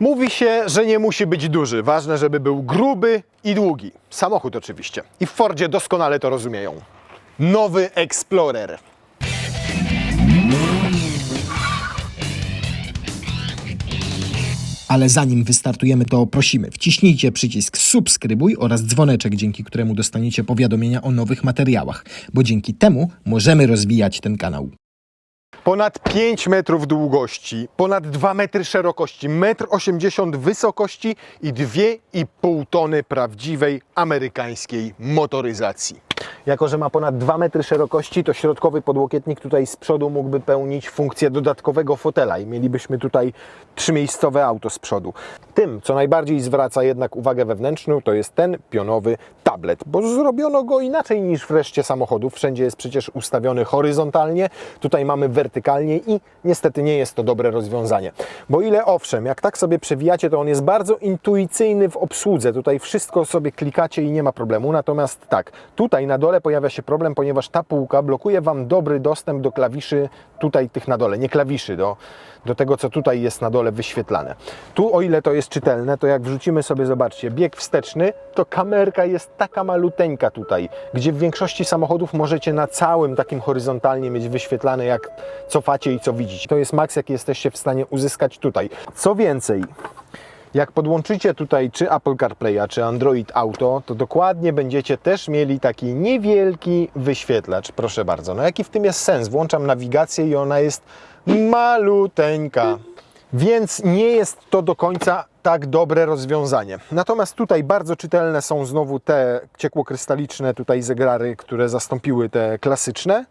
Mówi się, że nie musi być duży. Ważne, żeby był gruby i długi. Samochód oczywiście. I w Fordzie doskonale to rozumieją. Nowy Explorer. Ale zanim wystartujemy, to prosimy, wciśnijcie przycisk subskrybuj oraz dzwoneczek, dzięki któremu dostaniecie powiadomienia o nowych materiałach, bo dzięki temu możemy rozwijać ten kanał. Ponad 5 metrów długości, ponad 2 metry szerokości, 1,80 m wysokości i 2,5 tony prawdziwej amerykańskiej motoryzacji. Jako, że ma ponad 2 metry szerokości, to środkowy podłokietnik tutaj z przodu mógłby pełnić funkcję dodatkowego fotela i mielibyśmy tutaj trzymiejscowe auto z przodu. Tym, co najbardziej zwraca jednak uwagę wewnętrzną, to jest ten pionowy tablet, bo zrobiono go inaczej niż w reszcie samochodów. Wszędzie jest przecież ustawiony horyzontalnie, tutaj mamy wertykalnie i niestety nie jest to dobre rozwiązanie. Bo ile owszem, jak tak sobie przewijacie, to on jest bardzo intuicyjny w obsłudze. Tutaj wszystko sobie klikacie i nie ma problemu. Natomiast tak, tutaj na dole pojawia się problem, ponieważ ta półka blokuje Wam dobry dostęp do klawiszy tutaj tych na dole, nie klawiszy, do, do tego, co tutaj jest na dole wyświetlane. Tu, o ile to jest czytelne, to jak wrzucimy sobie, zobaczcie, bieg wsteczny, to kamerka jest taka maluteńka tutaj, gdzie w większości samochodów możecie na całym takim horyzontalnie mieć wyświetlane, jak cofacie i co widzicie. To jest maks, jaki jesteście w stanie uzyskać tutaj. Co więcej, jak podłączycie tutaj czy Apple CarPlaya, czy Android Auto, to dokładnie będziecie też mieli taki niewielki wyświetlacz, proszę bardzo. No jaki w tym jest sens? Włączam nawigację i ona jest maluteńka. Więc nie jest to do końca tak dobre rozwiązanie. Natomiast tutaj bardzo czytelne są znowu te ciekłokrystaliczne tutaj zegrary, które zastąpiły te klasyczne.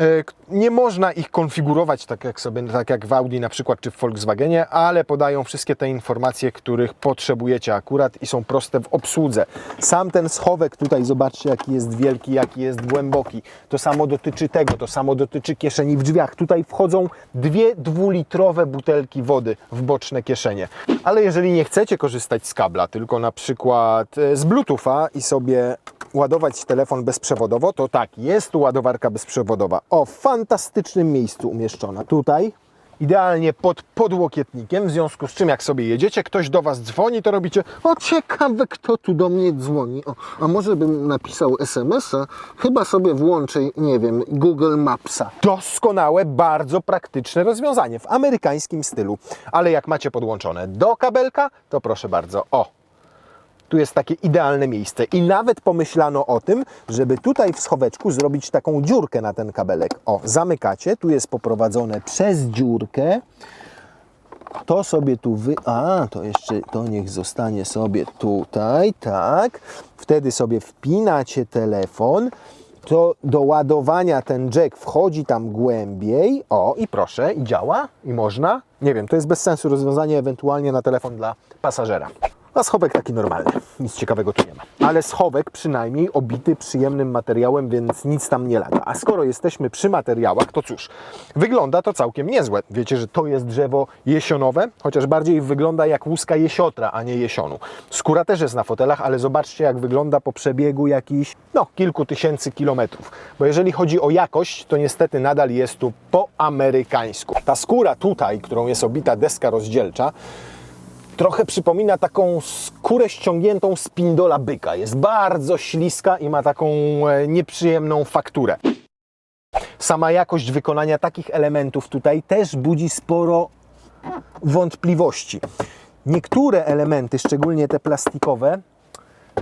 E, Nie można ich konfigurować tak jak sobie, tak jak w Audi na przykład, czy w Volkswagenie, ale podają wszystkie te informacje, których potrzebujecie akurat i są proste w obsłudze. Sam ten schowek tutaj, zobaczcie jaki jest wielki, jaki jest głęboki. To samo dotyczy tego, to samo dotyczy kieszeni w drzwiach. Tutaj wchodzą dwie dwulitrowe butelki wody w boczne kieszenie. Ale jeżeli nie chcecie korzystać z kabla, tylko na przykład e, z Bluetootha i sobie ładować telefon bezprzewodowo, to tak, jest tu ładowarka bezprzewodowa. O, fantastycznym miejscu umieszczona. Tutaj, idealnie pod podłokietnikiem, w związku z czym jak sobie jedziecie, ktoś do Was dzwoni, to robicie O, ciekawe, kto tu do mnie dzwoni. O, a może bym napisał SMS-a? Chyba sobie włączę, nie wiem, Google Mapsa. doskonałe, bardzo praktyczne rozwiązanie w amerykańskim stylu. Ale jak macie podłączone do kabelka, to proszę bardzo, o, tu jest takie idealne miejsce. I nawet pomyślano o tym, żeby tutaj w schoweczku zrobić taką dziurkę na ten kabelek. O, zamykacie, tu jest poprowadzone przez dziurkę. To sobie tu wy... A, to jeszcze, to niech zostanie sobie tutaj, tak. Wtedy sobie wpinacie telefon. To do ładowania ten jack wchodzi tam głębiej. O, i proszę, i działa, i można. Nie wiem, to jest bez sensu rozwiązanie ewentualnie na telefon dla pasażera. A schowek taki normalny, nic ciekawego tu nie ma. Ale schowek przynajmniej obity przyjemnym materiałem, więc nic tam nie lata. A skoro jesteśmy przy materiałach, to cóż, wygląda to całkiem niezłe. Wiecie, że to jest drzewo jesionowe, chociaż bardziej wygląda jak łuska jesiotra, a nie jesionu. Skóra też jest na fotelach, ale zobaczcie jak wygląda po przebiegu jakichś, no, kilku tysięcy kilometrów. Bo jeżeli chodzi o jakość, to niestety nadal jest tu po amerykańsku. Ta skóra tutaj, którą jest obita deska rozdzielcza, trochę przypomina taką skórę ściągniętą z pindola byka. Jest bardzo śliska i ma taką e, nieprzyjemną fakturę. Sama jakość wykonania takich elementów tutaj też budzi sporo wątpliwości. Niektóre elementy, szczególnie te plastikowe,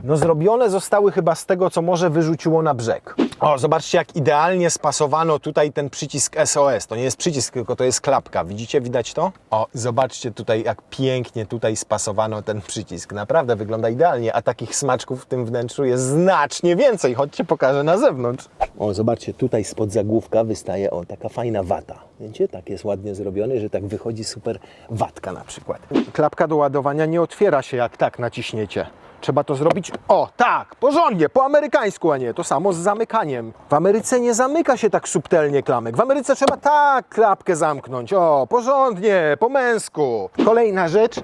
no zrobione zostały chyba z tego, co może wyrzuciło na brzeg. O, zobaczcie jak idealnie spasowano tutaj ten przycisk SOS. To nie jest przycisk, tylko to jest klapka. Widzicie, widać to? O, zobaczcie tutaj jak pięknie tutaj spasowano ten przycisk. Naprawdę wygląda idealnie, a takich smaczków w tym wnętrzu jest znacznie więcej. Chodźcie, pokażę na zewnątrz. O, zobaczcie, tutaj spod zagłówka wystaje o taka fajna wata. Wiecie, tak jest ładnie zrobiony, że tak wychodzi super watka na przykład. Klapka do ładowania nie otwiera się jak tak naciśniecie. Trzeba to zrobić, o tak, porządnie, po amerykańsku, a nie to samo z zamykaniem. W Ameryce nie zamyka się tak subtelnie klamek. W Ameryce trzeba tak klapkę zamknąć, o, porządnie, po męsku. Kolejna rzecz,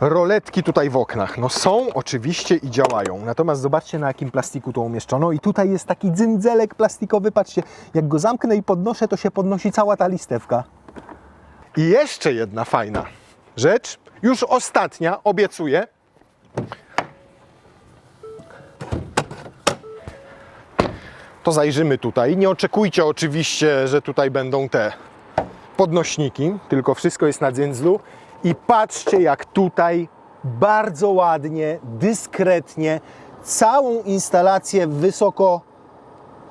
roletki tutaj w oknach. No są oczywiście i działają. Natomiast zobaczcie na jakim plastiku to umieszczono. I tutaj jest taki dzyndzelek plastikowy. Patrzcie, jak go zamknę i podnoszę, to się podnosi cała ta listewka. I jeszcze jedna fajna rzecz, już ostatnia, obiecuję. To zajrzymy tutaj. Nie oczekujcie oczywiście, że tutaj będą te podnośniki, tylko wszystko jest na dzyndzlu. I patrzcie, jak tutaj bardzo ładnie, dyskretnie, całą instalację wysoko.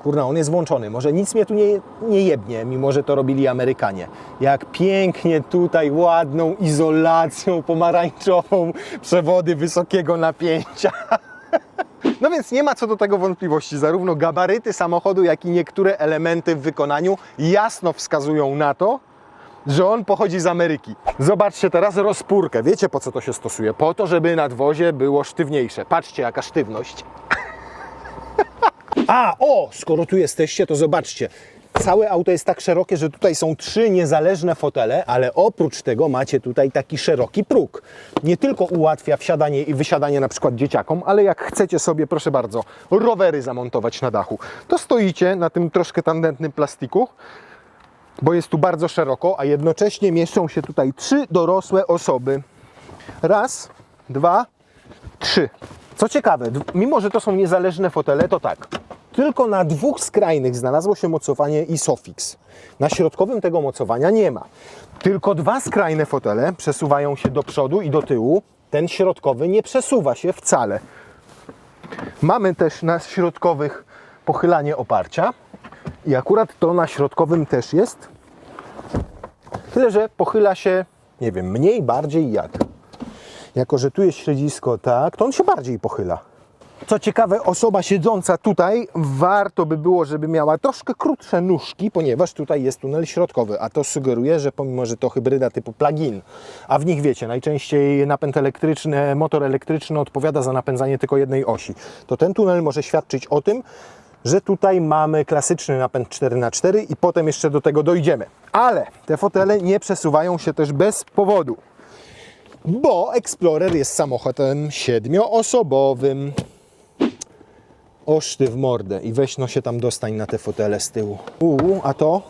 Kurna, on jest włączony. Może nic mnie tu nie, nie jebnie, mimo że to robili Amerykanie. Jak pięknie tutaj ładną izolacją pomarańczową przewody wysokiego napięcia. No więc nie ma co do tego wątpliwości. Zarówno gabaryty samochodu, jak i niektóre elementy w wykonaniu jasno wskazują na to, że on pochodzi z Ameryki. Zobaczcie teraz rozpórkę. Wiecie po co to się stosuje? Po to, żeby nadwozie było sztywniejsze. Patrzcie, jaka sztywność. A, o, skoro tu jesteście, to zobaczcie. Całe auto jest tak szerokie, że tutaj są trzy niezależne fotele, ale oprócz tego macie tutaj taki szeroki próg. Nie tylko ułatwia wsiadanie i wysiadanie na przykład dzieciakom, ale jak chcecie sobie, proszę bardzo, rowery zamontować na dachu, to stoicie na tym troszkę tandetnym plastiku, bo jest tu bardzo szeroko, a jednocześnie mieszczą się tutaj trzy dorosłe osoby. Raz, dwa, trzy. Co ciekawe, mimo że to są niezależne fotele, to tak. Tylko na dwóch skrajnych znalazło się mocowanie ISOFIX. Na środkowym tego mocowania nie ma. Tylko dwa skrajne fotele przesuwają się do przodu i do tyłu. Ten środkowy nie przesuwa się wcale. Mamy też na środkowych pochylanie oparcia. I akurat to na środkowym też jest. Tyle, że pochyla się, nie wiem, mniej, bardziej jak. Jako, że tu jest śledzisko tak, to on się bardziej pochyla. Co ciekawe, osoba siedząca tutaj, warto by było, żeby miała troszkę krótsze nóżki, ponieważ tutaj jest tunel środkowy, a to sugeruje, że pomimo, że to hybryda typu plug-in, a w nich wiecie, najczęściej napęd elektryczny, motor elektryczny odpowiada za napędzanie tylko jednej osi, to ten tunel może świadczyć o tym, że tutaj mamy klasyczny napęd 4x4 i potem jeszcze do tego dojdziemy. Ale te fotele nie przesuwają się też bez powodu bo Explorer jest samochodem siedmioosobowym. Oszty w mordę i weź no się tam dostań na te fotele z tyłu. Uuu, a to?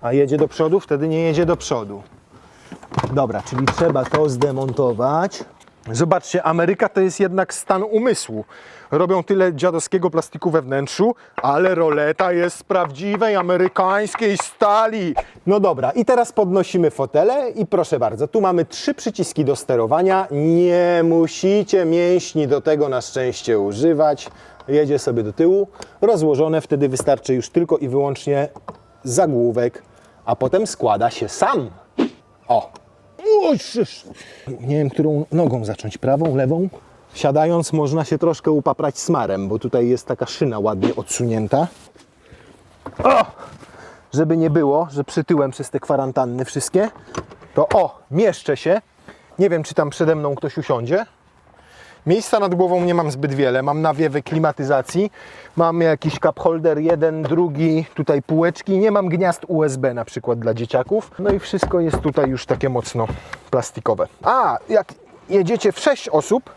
A jedzie do przodu? Wtedy nie jedzie do przodu. Dobra, czyli trzeba to zdemontować. Zobaczcie, Ameryka to jest jednak stan umysłu. Robią tyle dziadowskiego plastiku we wnętrzu, ale roleta jest z prawdziwej amerykańskiej stali. No dobra, i teraz podnosimy fotele i proszę bardzo, tu mamy trzy przyciski do sterowania. Nie musicie mięśni do tego na szczęście używać. Jedzie sobie do tyłu, rozłożone, wtedy wystarczy już tylko i wyłącznie zagłówek, a potem składa się sam. O. Nie wiem, którą nogą zacząć, prawą, lewą. Siadając można się troszkę upaprać smarem, bo tutaj jest taka szyna ładnie odsunięta. O! Żeby nie było, że przytyłem przez te kwarantanny wszystkie, to o, mieszczę się. Nie wiem, czy tam przede mną ktoś usiądzie. Miejsca nad głową nie mam zbyt wiele. Mam nawiewy klimatyzacji, mam jakiś cup holder, jeden, drugi, tutaj półeczki. Nie mam gniazd USB na przykład dla dzieciaków. No i wszystko jest tutaj już takie mocno plastikowe. A, jak jedziecie w 6 osób,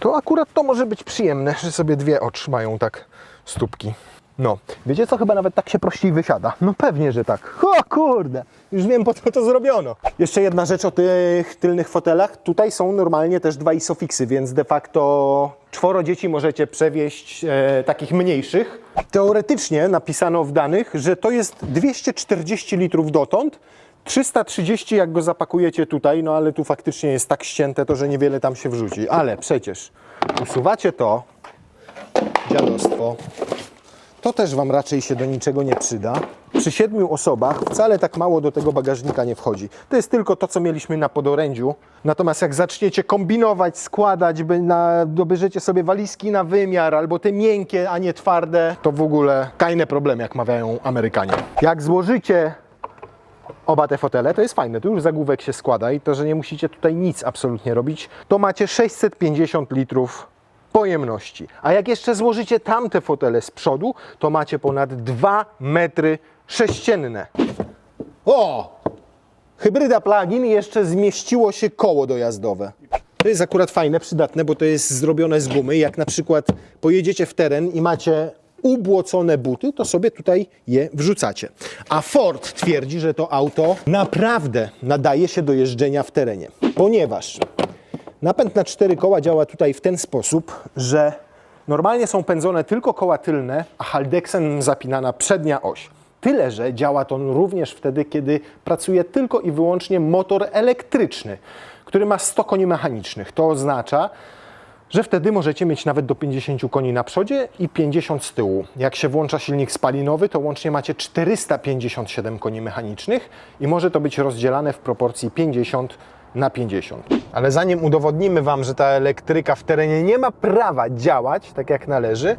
to akurat to może być przyjemne, że sobie dwie otrzymają tak stópki. No, wiecie co, chyba nawet tak się prościej wysiada. No pewnie, że tak. O kurde, już wiem po co to zrobiono. Jeszcze jedna rzecz o tych tylnych fotelach. Tutaj są normalnie też dwa isofixy, więc de facto czworo dzieci możecie przewieźć e, takich mniejszych. Teoretycznie napisano w danych, że to jest 240 litrów dotąd, 330 jak go zapakujecie tutaj, no ale tu faktycznie jest tak ścięte to, że niewiele tam się wrzuci. Ale przecież usuwacie to, dziadostwo, to też Wam raczej się do niczego nie przyda. Przy siedmiu osobach wcale tak mało do tego bagażnika nie wchodzi. To jest tylko to, co mieliśmy na podorędziu. Natomiast jak zaczniecie kombinować, składać, by na, dobierzecie sobie walizki na wymiar, albo te miękkie, a nie twarde, to w ogóle kajne problemy, jak mawiają Amerykanie. Jak złożycie oba te fotele, to jest fajne, tu już zagłówek się składa i to, że nie musicie tutaj nic absolutnie robić, to macie 650 litrów pojemności. A jak jeszcze złożycie tamte fotele z przodu, to macie ponad 2 metry sześcienne. O! Hybryda plug-in jeszcze zmieściło się koło dojazdowe. To jest akurat fajne, przydatne, bo to jest zrobione z gumy. Jak na przykład pojedziecie w teren i macie ubłocone buty, to sobie tutaj je wrzucacie. A Ford twierdzi, że to auto naprawdę nadaje się do jeżdżenia w terenie, ponieważ napęd na cztery koła działa tutaj w ten sposób, że normalnie są pędzone tylko koła tylne, a haldeksem zapinana przednia oś. Tyle, że działa to również wtedy, kiedy pracuje tylko i wyłącznie motor elektryczny, który ma 100 koni mechanicznych. To oznacza, że wtedy możecie mieć nawet do 50 koni na przodzie i 50 z tyłu. Jak się włącza silnik spalinowy, to łącznie macie 457 koni mechanicznych i może to być rozdzielane w proporcji 50 na 50. Ale zanim udowodnimy Wam, że ta elektryka w terenie nie ma prawa działać tak jak należy,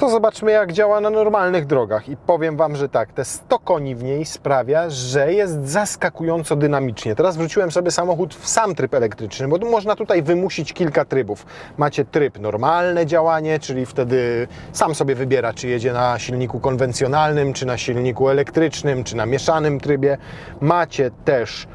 to zobaczmy jak działa na normalnych drogach i powiem Wam, że tak, te 100 koni w niej sprawia, że jest zaskakująco dynamicznie. Teraz wrzuciłem sobie samochód w sam tryb elektryczny, bo można tutaj wymusić kilka trybów. Macie tryb normalne działanie, czyli wtedy sam sobie wybiera, czy jedzie na silniku konwencjonalnym, czy na silniku elektrycznym, czy na mieszanym trybie. Macie też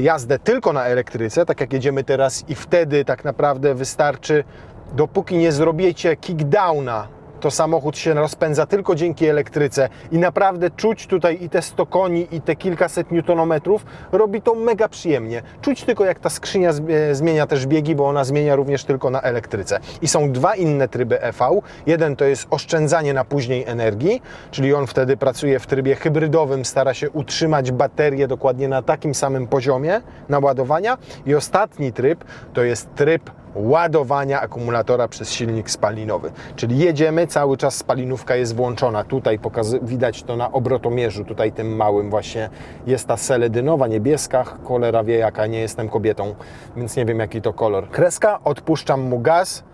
jazdę tylko na elektryce, tak jak jedziemy teraz i wtedy tak naprawdę wystarczy, dopóki nie zrobicie kickdowna to samochód się rozpędza tylko dzięki elektryce i naprawdę czuć tutaj i te 100 koni i te kilkaset newtonometrów robi to mega przyjemnie. Czuć tylko jak ta skrzynia zm- zmienia też biegi, bo ona zmienia również tylko na elektryce. I są dwa inne tryby EV. Jeden to jest oszczędzanie na później energii, czyli on wtedy pracuje w trybie hybrydowym, stara się utrzymać baterię dokładnie na takim samym poziomie naładowania. I ostatni tryb to jest tryb ładowania akumulatora przez silnik spalinowy. Czyli jedziemy, cały czas spalinówka jest włączona. Tutaj widać to na obrotomierzu, tutaj tym małym właśnie jest ta seledynowa, niebieska, cholera wie jaka, nie jestem kobietą, więc nie wiem jaki to kolor. Kreska, odpuszczam mu gaz,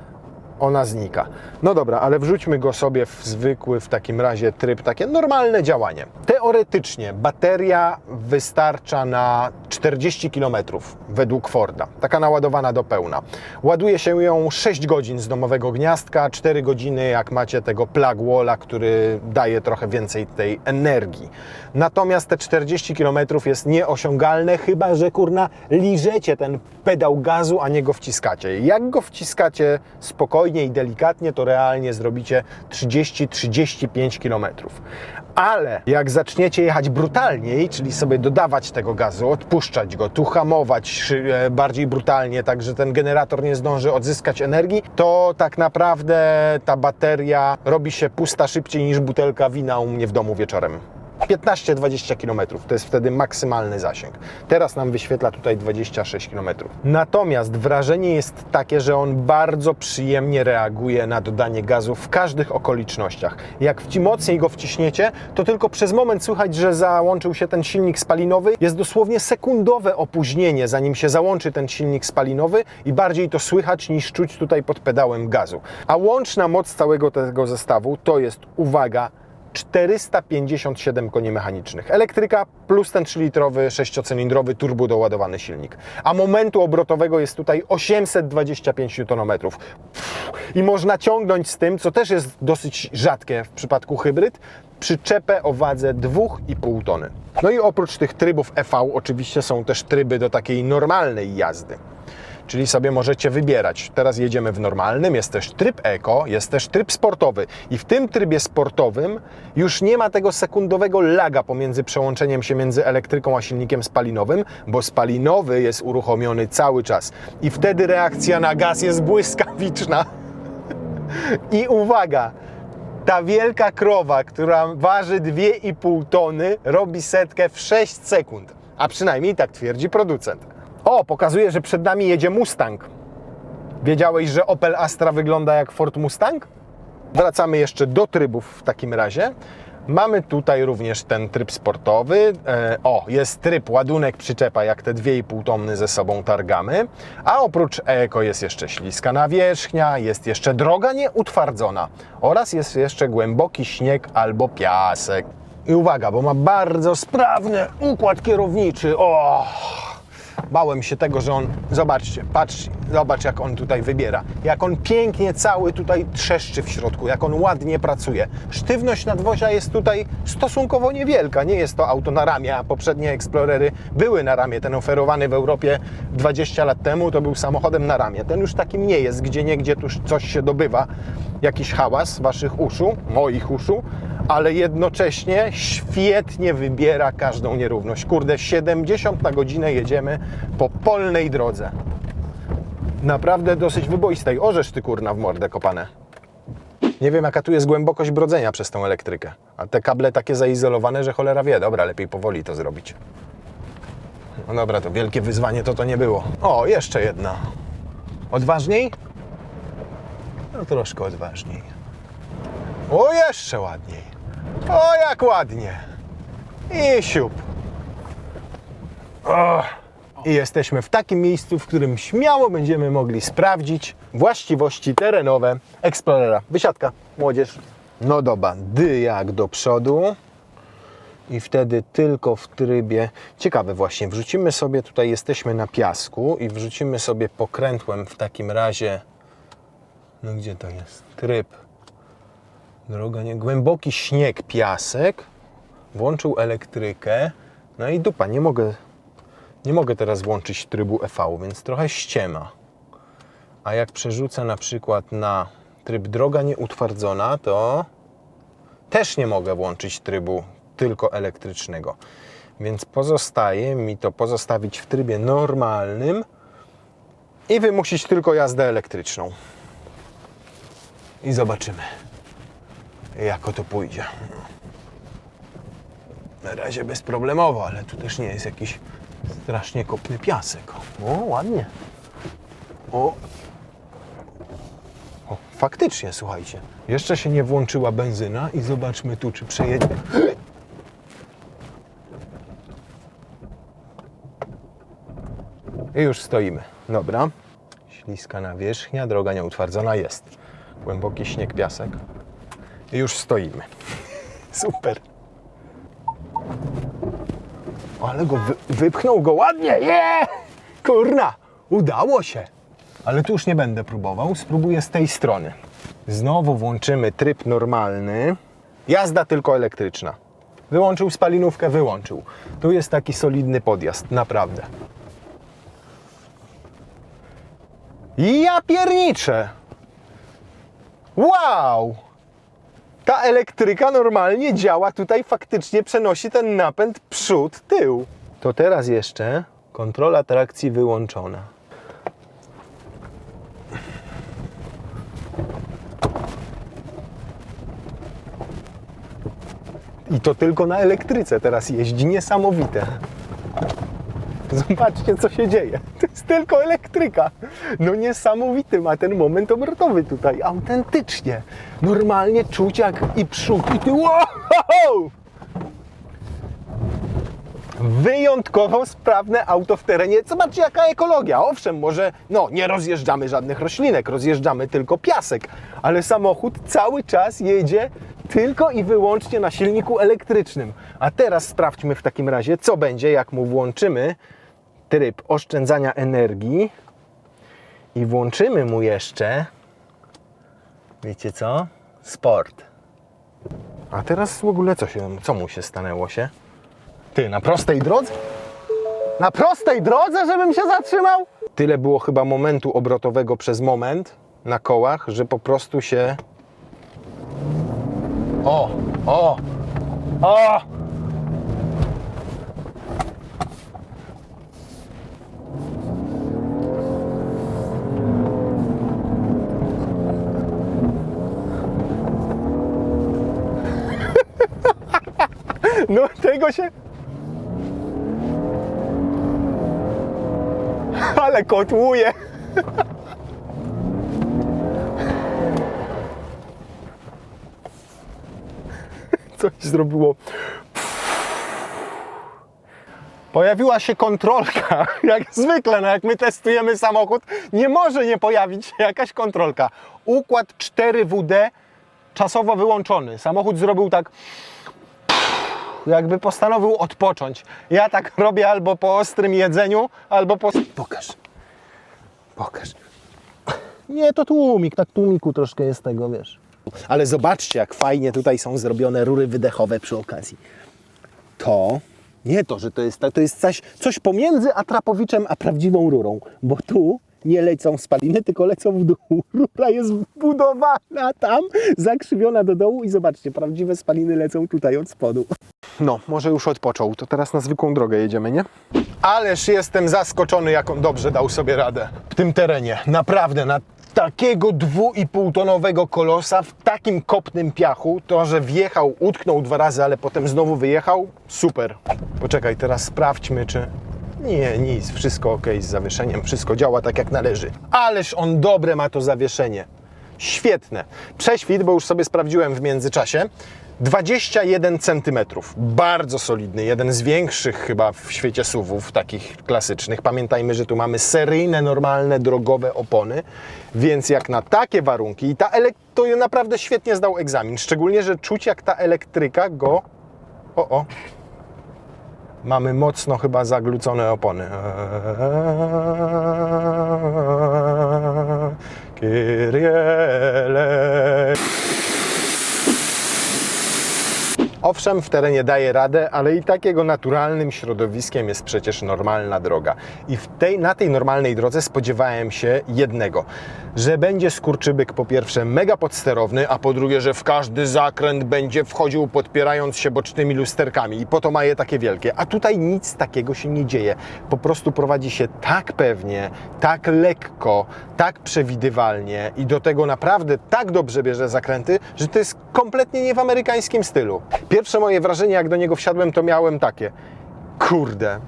ona znika. No dobra, ale wrzućmy go sobie w zwykły w takim razie tryb, takie normalne działanie. Teoretycznie bateria wystarcza na 40 km według Forda, taka naładowana do pełna. Ładuje się ją 6 godzin z domowego gniazdka, 4 godziny jak macie tego plug walla, który daje trochę więcej tej energii. Natomiast te 40 km jest nieosiągalne, chyba że kurna liżecie ten pedał gazu, a nie go wciskacie. Jak go wciskacie spokojnie i delikatnie, to realnie zrobicie 30-35 km. Ale jak zaczniecie jechać brutalniej, czyli sobie dodawać tego gazu, odpuszczać go, tu hamować e, bardziej brutalnie, tak że ten generator nie zdąży odzyskać energii, to tak naprawdę ta bateria robi się pusta szybciej niż butelka wina u mnie w domu wieczorem. 15-20 km to jest wtedy maksymalny zasięg. Teraz nam wyświetla tutaj 26 km. Natomiast wrażenie jest takie, że on bardzo przyjemnie reaguje na dodanie gazu w każdych okolicznościach. Jak mocniej go wciśniecie, to tylko przez moment słychać, że załączył się ten silnik spalinowy. Jest dosłownie sekundowe opóźnienie, zanim się załączy ten silnik spalinowy i bardziej to słychać niż czuć tutaj pod pedałem gazu. A łączna moc całego tego zestawu to jest, uwaga, 457 koni mechanicznych. Elektryka plus ten 3-litrowy, 6-cylindrowy turbo doładowany silnik. A momentu obrotowego jest tutaj 825 Nm. I można ciągnąć z tym, co też jest dosyć rzadkie w przypadku hybryd, przyczepę o wadze 2,5 tony. No i oprócz tych trybów EV oczywiście są też tryby do takiej normalnej jazdy. Czyli sobie możecie wybierać. Teraz jedziemy w normalnym, jest też tryb eko, jest też tryb sportowy. I w tym trybie sportowym już nie ma tego sekundowego laga pomiędzy przełączeniem się między elektryką a silnikiem spalinowym, bo spalinowy jest uruchomiony cały czas. I wtedy reakcja na gaz jest błyskawiczna. I uwaga, ta wielka krowa, która waży 2,5 tony, robi setkę w 6 sekund. A przynajmniej tak twierdzi producent. O, pokazuje, że przed nami jedzie Mustang. Wiedziałeś, że Opel Astra wygląda jak Ford Mustang? Wracamy jeszcze do trybów w takim razie. Mamy tutaj również ten tryb sportowy. E, o, jest tryb ładunek przyczepa, jak te 2,5 tony ze sobą targamy. A oprócz eko jest jeszcze śliska nawierzchnia, jest jeszcze droga nieutwardzona oraz jest jeszcze głęboki śnieg albo piasek. I uwaga, bo ma bardzo sprawny układ kierowniczy. O! Bałem się tego, że on, zobaczcie, patrz, zobacz jak on tutaj wybiera. Jak on pięknie cały tutaj trzeszczy w środku, jak on ładnie pracuje. Sztywność nadwozia jest tutaj stosunkowo niewielka. Nie jest to auto na ramię, a poprzednie Explorery były na ramię. Ten oferowany w Europie 20 lat temu to był samochodem na ramię. Ten już takim nie jest, gdzie niegdzie tu coś się dobywa. Jakiś hałas waszych uszu, moich uszu, ale jednocześnie świetnie wybiera każdą nierówność. Kurde, 70 na godzinę jedziemy po polnej drodze. Naprawdę dosyć wyboistej. Orzesz ty kurna w mordę kopane. Nie wiem jaka tu jest głębokość brodzenia przez tą elektrykę. A te kable takie zaizolowane, że cholera wie. Dobra, lepiej powoli to zrobić. No dobra, to wielkie wyzwanie to to nie było. O, jeszcze jedna. Odważniej? No troszkę odważniej. O, jeszcze ładniej. O, jak ładnie. I siup. O, I jesteśmy w takim miejscu, w którym śmiało będziemy mogli sprawdzić właściwości terenowe Explorera. Wysiadka, młodzież. No dobra, dy jak do przodu. I wtedy tylko w trybie. Ciekawe właśnie, wrzucimy sobie, tutaj jesteśmy na piasku i wrzucimy sobie pokrętłem w takim razie. No gdzie to jest? Tryb. Droga nie. Głęboki śnieg, piasek. Włączył elektrykę. No i dupa, nie mogę. Nie mogę teraz włączyć trybu EV, więc trochę ściema. A jak przerzucę na przykład na tryb droga nieutwardzona, to też nie mogę włączyć trybu tylko elektrycznego. Więc pozostaje mi to pozostawić w trybie normalnym i wymusić tylko jazdę elektryczną. I zobaczymy, jak to pójdzie. Na razie bezproblemowo, ale tu też nie jest jakiś strasznie kopny piasek. O, ładnie. O. o, faktycznie, słuchajcie. Jeszcze się nie włączyła benzyna i zobaczmy tu, czy przejedzie. I już stoimy. Dobra. Śliska nawierzchnia, droga nieutwardzona jest. Głęboki śnieg, piasek. Już stoimy. Super. Ale go wy, wypchnął go ładnie. Je! Kurna, udało się. Ale tu już nie będę próbował. Spróbuję z tej strony. Znowu włączymy tryb normalny. Jazda tylko elektryczna. Wyłączył spalinówkę, wyłączył. Tu jest taki solidny podjazd, naprawdę. Ja pierniczę! Wow! Ta elektryka normalnie działa, tutaj faktycznie przenosi ten napęd przód, tył. To teraz jeszcze kontrola trakcji wyłączona. I to tylko na elektryce teraz jeździ, niesamowite. Zobaczcie, co się dzieje. To jest tylko elektryka. No niesamowity ma ten moment obrotowy tutaj. Autentycznie. Normalnie czuć jak i przód, i tył. Wow! Wyjątkowo sprawne auto w terenie. Zobaczcie, jaka ekologia. Owszem, może no, nie rozjeżdżamy żadnych roślinek, rozjeżdżamy tylko piasek, ale samochód cały czas jedzie tylko i wyłącznie na silniku elektrycznym. A teraz sprawdźmy w takim razie, co będzie, jak mu włączymy tryb oszczędzania energii i włączymy mu jeszcze, wiecie co? Sport. A teraz w ogóle co, się, co mu się stanęło się? Ty, na prostej drodze? Na prostej drodze, żebym się zatrzymał? Tyle było chyba momentu obrotowego przez moment na kołach, że po prostu się. O! O! O! Tego się. Ale kotłuje. Coś zrobiło. Pojawiła się kontrolka. Jak zwykle, no jak my testujemy samochód, nie może nie pojawić się jakaś kontrolka. Układ 4WD czasowo wyłączony. Samochód zrobił tak jakby postanowił odpocząć. Ja tak robię albo po ostrym jedzeniu, albo po... Pokaż. Pokaż. Nie, to tłumik, tak tłumiku troszkę jest tego, wiesz. Ale zobaczcie, jak fajnie tutaj są zrobione rury wydechowe przy okazji. To, nie to, że to jest, tak, to jest coś, coś pomiędzy atrapowiczem a prawdziwą rurą, bo tu nie lecą spaliny, tylko lecą w dół. Rura jest wbudowana tam, zakrzywiona do dołu i zobaczcie, prawdziwe spaliny lecą tutaj od spodu. No, może już odpoczął, to teraz na zwykłą drogę jedziemy, nie? Ależ jestem zaskoczony, jak on dobrze dał sobie radę w tym terenie. Naprawdę, na takiego dwu i kolosa w takim kopnym piachu, to, że wjechał, utknął dwa razy, ale potem znowu wyjechał, super. Poczekaj, teraz sprawdźmy, czy... Nie, nic, wszystko ok z zawieszeniem, wszystko działa tak jak należy. Ależ on dobre ma to zawieszenie. Świetne. Prześwit, bo już sobie sprawdziłem w międzyczasie. 21 cm. Bardzo solidny, jeden z większych chyba w świecie suwów, takich klasycznych. Pamiętajmy, że tu mamy seryjne, normalne, drogowe opony, więc jak na takie warunki i ta to naprawdę świetnie zdał egzamin. Szczególnie, że czuć jak ta elektryka go. O, o. Mamy mocno chyba zaglucone opony. Kyriele. Owszem, w terenie daje radę, ale i takiego naturalnym środowiskiem jest przecież normalna droga. I w tej, na tej normalnej drodze spodziewałem się jednego, że będzie skurczybyk po pierwsze mega podsterowny, a po drugie, że w każdy zakręt będzie wchodził podpierając się bocznymi lusterkami i po to ma je takie wielkie. A tutaj nic takiego się nie dzieje. Po prostu prowadzi się tak pewnie, tak lekko, tak przewidywalnie i do tego naprawdę tak dobrze bierze zakręty, że to jest kompletnie nie w amerykańskim stylu. Pierwsze moje wrażenie, jak do niego wsiadłem, to miałem takie: kurde,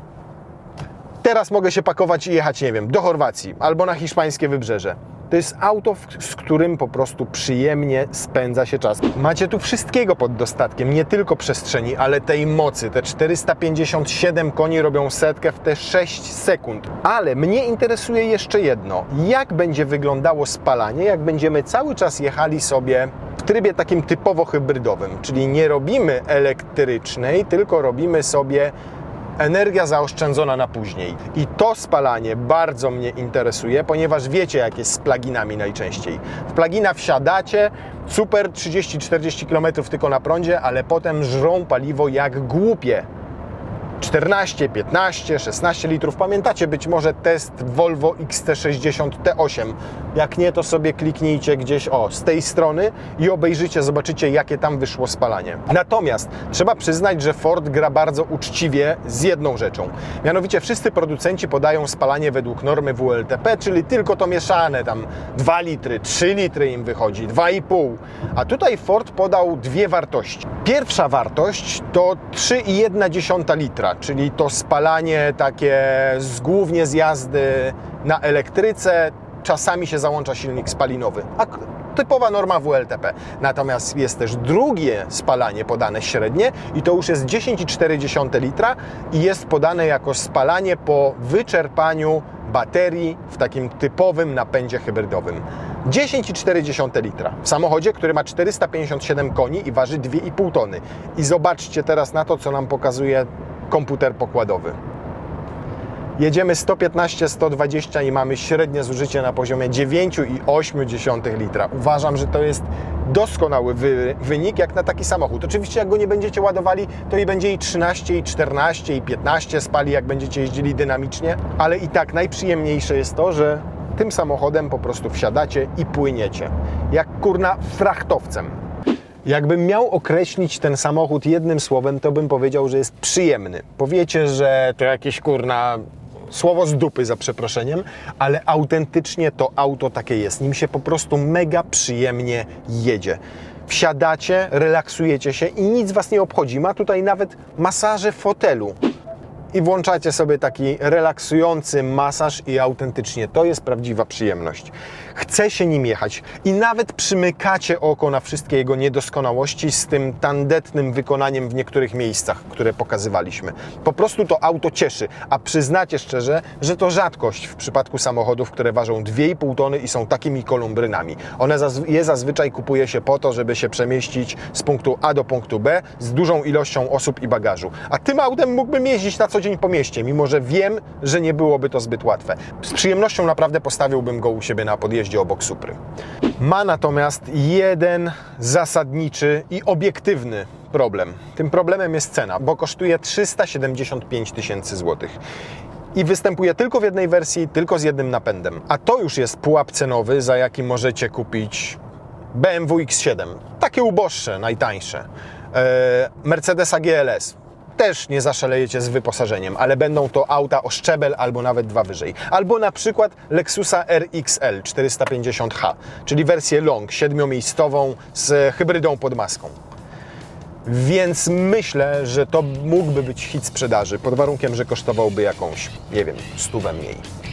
teraz mogę się pakować i jechać, nie wiem, do Chorwacji albo na hiszpańskie wybrzeże. To jest auto, z którym po prostu przyjemnie spędza się czas. Macie tu wszystkiego pod dostatkiem, nie tylko przestrzeni, ale tej mocy. Te 457 koni robią setkę w te 6 sekund. Ale mnie interesuje jeszcze jedno. Jak będzie wyglądało spalanie, jak będziemy cały czas jechali sobie w trybie takim typowo hybrydowym, czyli nie robimy elektrycznej, tylko robimy sobie energia zaoszczędzona na później. I to spalanie bardzo mnie interesuje, ponieważ wiecie, jak jest z pluginami najczęściej. W plugina wsiadacie, super 30-40 km tylko na prądzie, ale potem żrą paliwo jak głupie. 14, 15, 16 litrów. Pamiętacie być może test Volvo XT60 T8. Jak nie, to sobie kliknijcie gdzieś o z tej strony i obejrzycie, zobaczycie jakie tam wyszło spalanie. Natomiast trzeba przyznać, że Ford gra bardzo uczciwie z jedną rzeczą. Mianowicie wszyscy producenci podają spalanie według normy WLTP, czyli tylko to mieszane, tam 2 litry, 3 litry im wychodzi, 2,5. A tutaj Ford podał dwie wartości. Pierwsza wartość to 3,1 litra, czyli to spalanie takie z, głównie z jazdy na elektryce, czasami się załącza silnik spalinowy. A typowa norma WLTP. Natomiast jest też drugie spalanie podane średnie i to już jest 10,4 litra i jest podane jako spalanie po wyczerpaniu baterii w takim typowym napędzie hybrydowym. 10,4 litra w samochodzie, który ma 457 koni i waży 2,5 tony. I zobaczcie teraz na to, co nam pokazuje komputer pokładowy. Jedziemy 115-120 i mamy średnie zużycie na poziomie 9,8 litra. Uważam, że to jest doskonały wy, wynik jak na taki samochód. Oczywiście jak go nie będziecie ładowali, to i będzie i 13, i 14, i 15 spali, jak będziecie jeździli dynamicznie, ale i tak najprzyjemniejsze jest to, że tym samochodem po prostu wsiadacie i płyniecie. Jak kurna frachtowcem. Jakbym miał określić ten samochód jednym słowem, to bym powiedział, że jest przyjemny. Powiecie, że to jakieś kurna słowo z dupy za przeproszeniem, ale autentycznie to auto takie jest. Nim się po prostu mega przyjemnie jedzie. Wsiadacie, relaksujecie się i nic was nie obchodzi. Ma tutaj nawet masaże fotelu. I włączacie sobie taki relaksujący masaż i autentycznie to jest prawdziwa przyjemność. Chce się nim jechać i nawet przymykacie oko na wszystkie jego niedoskonałości z tym tandetnym wykonaniem w niektórych miejscach, które pokazywaliśmy. Po prostu to auto cieszy, a przyznacie szczerze, że to rzadkość w przypadku samochodów, które ważą 2,5 tony i są takimi kolumbrynami. One zazw- je zazwyczaj kupuje się po to, żeby się przemieścić z punktu A do punktu B z dużą ilością osób i bagażu. A tym autem mógłbym jeździć na co dzień po mieście, mimo że wiem, że nie byłoby to zbyt łatwe. Z przyjemnością naprawdę postawiłbym go u siebie na podjeździe obok Supry. Ma natomiast jeden zasadniczy i obiektywny problem. Tym problemem jest cena, bo kosztuje 375 tysięcy złotych i występuje tylko w jednej wersji, tylko z jednym napędem. A to już jest pułap cenowy, za jaki możecie kupić BMW X7. Takie uboższe, najtańsze. E, Mercedesa GLS. Też nie zaszalejecie z wyposażeniem, ale będą to auta o szczebel albo nawet dwa wyżej. Albo na przykład Lexusa RXL 450H, czyli wersję long, siedmiomiejscową z hybrydą pod maską. Więc myślę, że to mógłby być hit sprzedaży, pod warunkiem, że kosztowałby jakąś, nie wiem, stówę mniej.